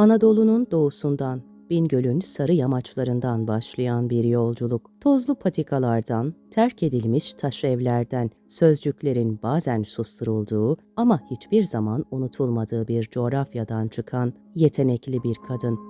Anadolu'nun doğusundan, Bingöl'ün sarı yamaçlarından başlayan bir yolculuk. Tozlu patikalardan, terk edilmiş taş evlerden, sözcüklerin bazen susturulduğu ama hiçbir zaman unutulmadığı bir coğrafyadan çıkan yetenekli bir kadın.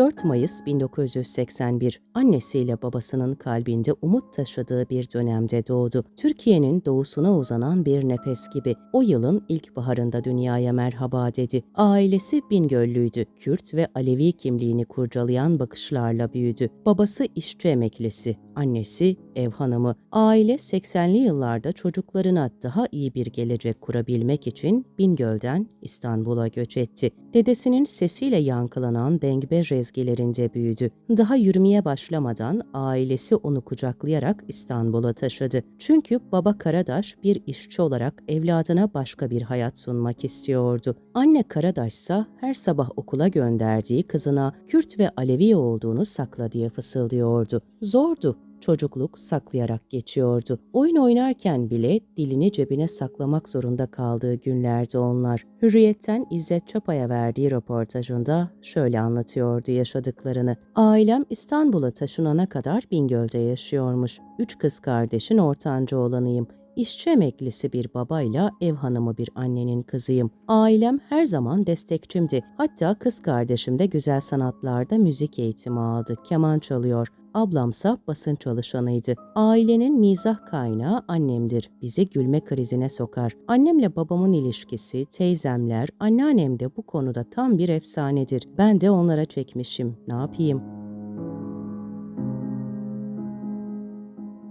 4 Mayıs 1981 annesiyle babasının kalbinde umut taşıdığı bir dönemde doğdu. Türkiye'nin doğusuna uzanan bir nefes gibi o yılın ilkbaharında dünyaya merhaba dedi. Ailesi Bingöllüydü. Kürt ve Alevi kimliğini kurcalayan bakışlarla büyüdü. Babası işçi emeklisi, annesi ev hanımı. Aile 80'li yıllarda çocuklarına daha iyi bir gelecek kurabilmek için Bingöl'den İstanbul'a göç etti. Dedesinin sesiyle yankılanan dengbe rezgilerinde büyüdü. Daha yürümeye başlamadan ailesi onu kucaklayarak İstanbul'a taşıdı. Çünkü baba Karadaş bir işçi olarak evladına başka bir hayat sunmak istiyordu. Anne Karadaş ise her sabah okula gönderdiği kızına Kürt ve Alevi olduğunu sakla diye fısıldıyordu. Zordu çocukluk saklayarak geçiyordu. Oyun oynarken bile dilini cebine saklamak zorunda kaldığı günlerdi onlar. Hürriyet'ten İzzet Çapa'ya verdiği röportajında şöyle anlatıyordu yaşadıklarını. Ailem İstanbul'a taşınana kadar Bingöl'de yaşıyormuş. Üç kız kardeşin ortanca olanıyım. İşçi emeklisi bir babayla ev hanımı bir annenin kızıyım. Ailem her zaman destekçimdi. Hatta kız kardeşim de güzel sanatlarda müzik eğitimi aldı. Keman çalıyor. Ablamsa basın çalışanıydı. Ailenin mizah kaynağı annemdir. Bizi gülme krizine sokar. Annemle babamın ilişkisi, teyzemler, anneannem de bu konuda tam bir efsanedir. Ben de onlara çekmişim. Ne yapayım?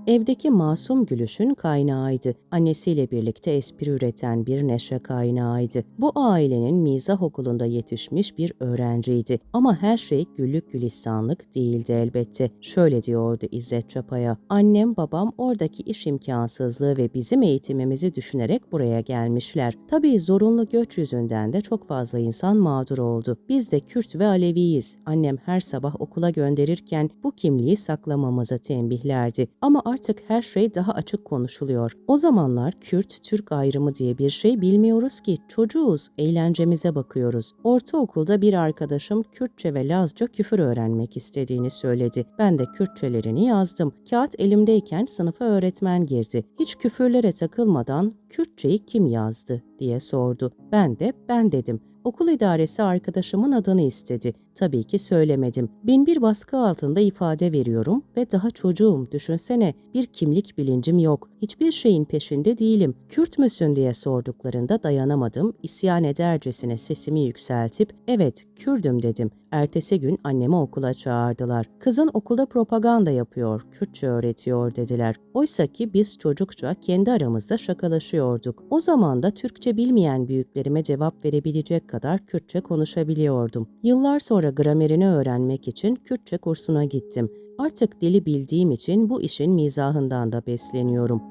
Evdeki masum gülüşün kaynağıydı. Annesiyle birlikte espri üreten bir neşe kaynağıydı. Bu ailenin mizah okulunda yetişmiş bir öğrenciydi. Ama her şey güllük gülistanlık değildi elbette. Şöyle diyordu İzzet Çapa'ya. Annem babam oradaki iş imkansızlığı ve bizim eğitimimizi düşünerek buraya gelmişler. Tabii zorunlu göç yüzünden de çok fazla insan mağdur oldu. Biz de Kürt ve Aleviyiz. Annem her sabah okula gönderirken bu kimliği saklamamızı tembihlerdi. Ama artık her şey daha açık konuşuluyor. O zamanlar Kürt-Türk ayrımı diye bir şey bilmiyoruz ki çocuğuz, eğlencemize bakıyoruz. Ortaokulda bir arkadaşım Kürtçe ve Lazca küfür öğrenmek istediğini söyledi. Ben de Kürtçelerini yazdım. Kağıt elimdeyken sınıfa öğretmen girdi. Hiç küfürlere takılmadan Kürtçeyi kim yazdı diye sordu. Ben de ben dedim. Okul idaresi arkadaşımın adını istedi. Tabii ki söylemedim. Bin bir baskı altında ifade veriyorum ve daha çocuğum düşünsene. Bir kimlik bilincim yok. Hiçbir şeyin peşinde değilim. Kürt müsün diye sorduklarında dayanamadım. İsyan edercesine sesimi yükseltip evet Kürdüm dedim. Ertesi gün annemi okula çağırdılar. Kızın okulda propaganda yapıyor, Kürtçe öğretiyor dediler. Oysa ki biz çocukça kendi aramızda şakalaşıyorduk. O zaman da Türkçe bilmeyen büyüklerime cevap verebilecek kadar Kürtçe konuşabiliyordum. Yıllar sonra gramerini öğrenmek için Kürtçe kursuna gittim. Artık dili bildiğim için bu işin mizahından da besleniyorum.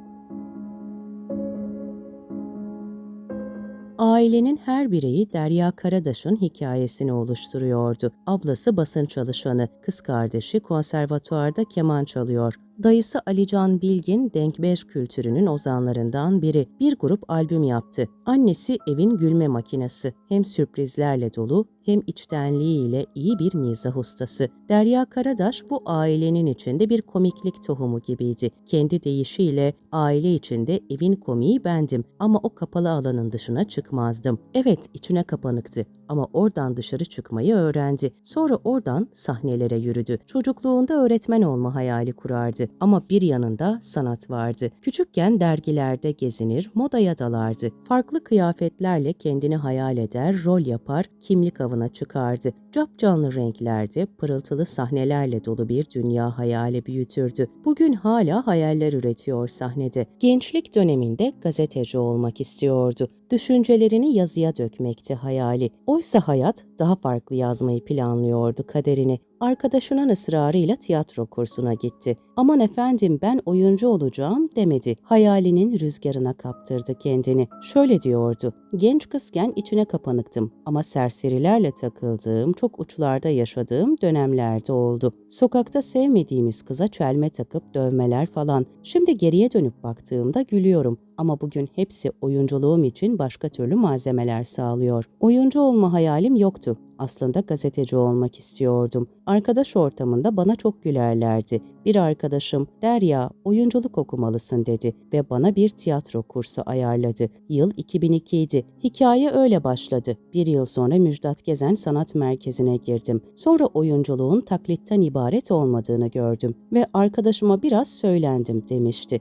Ailenin her bireyi Derya Karadaş'ın hikayesini oluşturuyordu. Ablası basın çalışanı, kız kardeşi konservatuarda keman çalıyor. Dayısı Alican Bilgin denkbeş kültürünün ozanlarından biri. Bir grup albüm yaptı. Annesi evin gülme makinesi. Hem sürprizlerle dolu hem içtenliğiyle iyi bir mizah ustası. Derya Karadaş bu ailenin içinde bir komiklik tohumu gibiydi. Kendi deyişiyle aile içinde evin komiği bendim ama o kapalı alanın dışına çıkmazdım. Evet içine kapanıktı ama oradan dışarı çıkmayı öğrendi. Sonra oradan sahnelere yürüdü. Çocukluğunda öğretmen olma hayali kurardı ama bir yanında sanat vardı. Küçükken dergilerde gezinir, modaya dalardı. Farklı kıyafetlerle kendini hayal eder, rol yapar, kimlik avına çıkardı. Capcanlı renklerde, pırıltılı sahnelerle dolu bir dünya hayali büyütürdü. Bugün hala hayaller üretiyor sahnede. Gençlik döneminde gazeteci olmak istiyordu. Düşüncelerini yazıya dökmekti hayali. Oysa hayat daha farklı yazmayı planlıyordu kaderini. Arkadaşının ısrarıyla tiyatro kursuna gitti. Aman efendim ben oyuncu olacağım demedi. Hayalinin rüzgarına kaptırdı kendini. Şöyle diyordu. Genç kızken içine kapanıktım ama serserilerle takıldığım, çok uçlarda yaşadığım dönemlerde oldu. Sokakta sevmediğimiz kıza çelme takıp dövmeler falan. Şimdi geriye dönüp baktığımda gülüyorum ama bugün hepsi oyunculuğum için başka türlü malzemeler sağlıyor. Oyuncu olma hayalim yoktu. Aslında gazeteci olmak istiyordum. Arkadaş ortamında bana çok gülerlerdi. Bir arkadaşım Derya oyunculuk okumalısın dedi ve bana bir tiyatro kursu ayarladı. Yıl 2002 idi. Hikaye öyle başladı. Bir yıl sonra Müjdat Gezen Sanat Merkezi'ne girdim. Sonra oyunculuğun taklitten ibaret olmadığını gördüm ve arkadaşıma biraz söylendim demişti.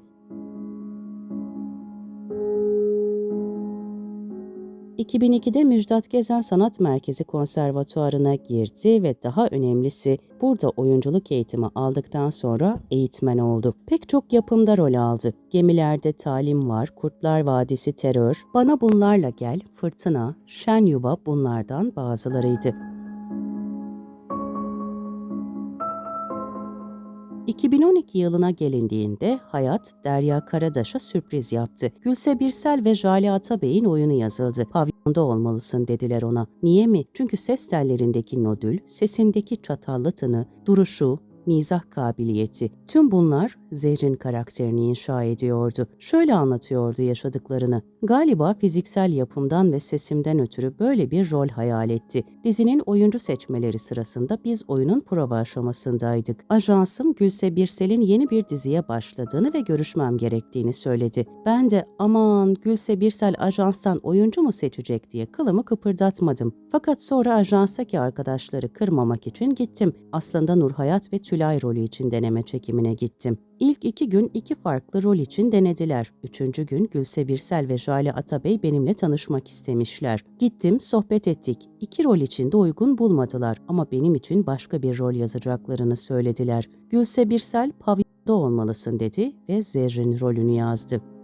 2002'de Müjdat Gezen Sanat Merkezi Konservatuarı'na girdi ve daha önemlisi burada oyunculuk eğitimi aldıktan sonra eğitmen oldu. Pek çok yapımda rol aldı. Gemilerde Talim Var, Kurtlar Vadisi Terör, Bana Bunlarla Gel, Fırtına, Şen Yuva bunlardan bazılarıydı. 2012 yılına gelindiğinde hayat Derya Karadaş'a sürpriz yaptı. Gülse Birsel ve Jale Atabey'in oyunu yazıldı. Pavyonda olmalısın dediler ona. Niye mi? Çünkü ses tellerindeki nodül, sesindeki çatallı tını, duruşu, mizah kabiliyeti. Tüm bunlar Zehrin karakterini inşa ediyordu. Şöyle anlatıyordu yaşadıklarını. Galiba fiziksel yapımdan ve sesimden ötürü böyle bir rol hayal etti. Dizinin oyuncu seçmeleri sırasında biz oyunun prova aşamasındaydık. Ajansım Gülse Birsel'in yeni bir diziye başladığını ve görüşmem gerektiğini söyledi. Ben de aman Gülse Birsel ajanstan oyuncu mu seçecek diye kılımı kıpırdatmadım. Fakat sonra ajanstaki arkadaşları kırmamak için gittim. Aslında Nurhayat ve Tülay rolü için deneme çekimine gittim. İlk iki gün iki farklı rol için denediler. Üçüncü gün Gülse Birsel ve Jale Atabey benimle tanışmak istemişler. Gittim, sohbet ettik. İki rol için de uygun bulmadılar ama benim için başka bir rol yazacaklarını söylediler. Gülse Birsel pavyonda olmalısın dedi ve Zerrin rolünü yazdı.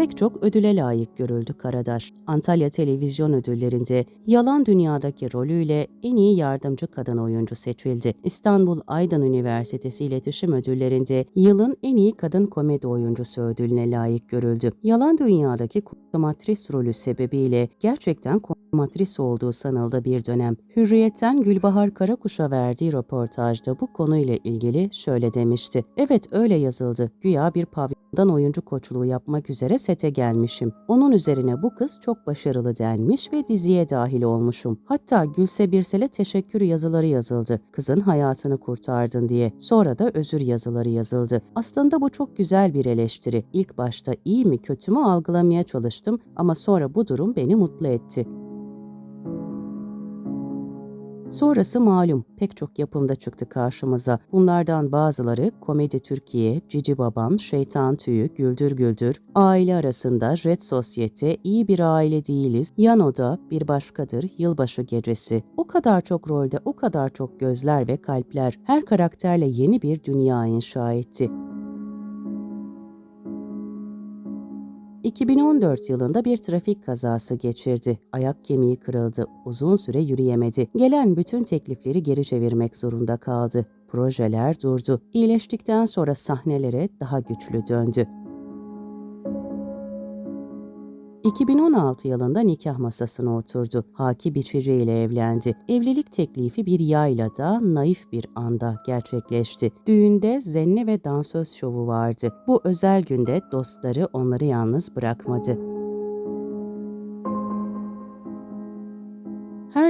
Pek çok ödüle layık görüldü Karadaş. Antalya Televizyon Ödülleri'nde Yalan Dünya'daki rolüyle en iyi yardımcı kadın oyuncu seçildi. İstanbul Aydın Üniversitesi İletişim Ödülleri'nde yılın en iyi kadın komedi oyuncusu ödülüne layık görüldü. Yalan Dünya'daki konsumatris rolü sebebiyle gerçekten konsumatris olduğu sanıldı bir dönem. Hürriyet'ten Gülbahar Karakuş'a verdiği röportajda bu konuyla ilgili şöyle demişti. Evet öyle yazıldı. Güya bir pavyondan oyuncu koçluğu yapmak üzere sete gelmişim. Onun üzerine bu kız çok başarılı denmiş ve diziye dahil olmuşum. Hatta Gülse Birsel'e teşekkür yazıları yazıldı. Kızın hayatını kurtardın diye. Sonra da özür yazıları yazıldı. Aslında bu çok güzel bir eleştiri. İlk başta iyi mi kötü mü algılamaya çalıştım ama sonra bu durum beni mutlu etti. Sonrası malum pek çok yapımda çıktı karşımıza. Bunlardan bazıları Komedi Türkiye, Cici Babam, Şeytan Tüyü, Güldür Güldür, Aile Arasında, Red Sosyete, İyi Bir Aile Değiliz, Yan Oda, Bir Başkadır, Yılbaşı Gecesi. O kadar çok rolde o kadar çok gözler ve kalpler her karakterle yeni bir dünya inşa etti. 2014 yılında bir trafik kazası geçirdi. Ayak kemiği kırıldı. Uzun süre yürüyemedi. Gelen bütün teklifleri geri çevirmek zorunda kaldı. Projeler durdu. İyileştikten sonra sahnelere daha güçlü döndü. 2016 yılında nikah masasına oturdu. Haki Biçici ile evlendi. Evlilik teklifi bir yaylada, naif bir anda gerçekleşti. Düğünde zenne ve dansöz şovu vardı. Bu özel günde dostları onları yalnız bırakmadı.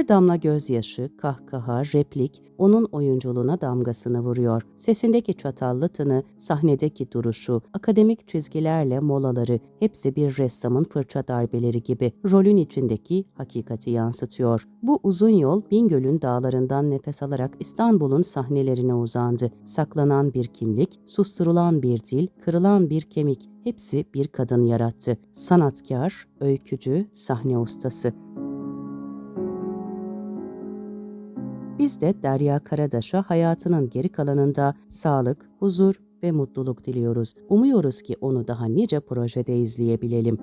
Her damla gözyaşı, kahkaha, replik onun oyunculuğuna damgasını vuruyor. Sesindeki çatallı tını, sahnedeki duruşu, akademik çizgilerle molaları hepsi bir ressamın fırça darbeleri gibi rolün içindeki hakikati yansıtıyor. Bu uzun yol Bingöl'ün dağlarından nefes alarak İstanbul'un sahnelerine uzandı. Saklanan bir kimlik, susturulan bir dil, kırılan bir kemik hepsi bir kadın yarattı. Sanatkar, öykücü, sahne ustası. Biz de Derya Karadaş'a hayatının geri kalanında sağlık, huzur ve mutluluk diliyoruz. Umuyoruz ki onu daha nice projede izleyebilelim.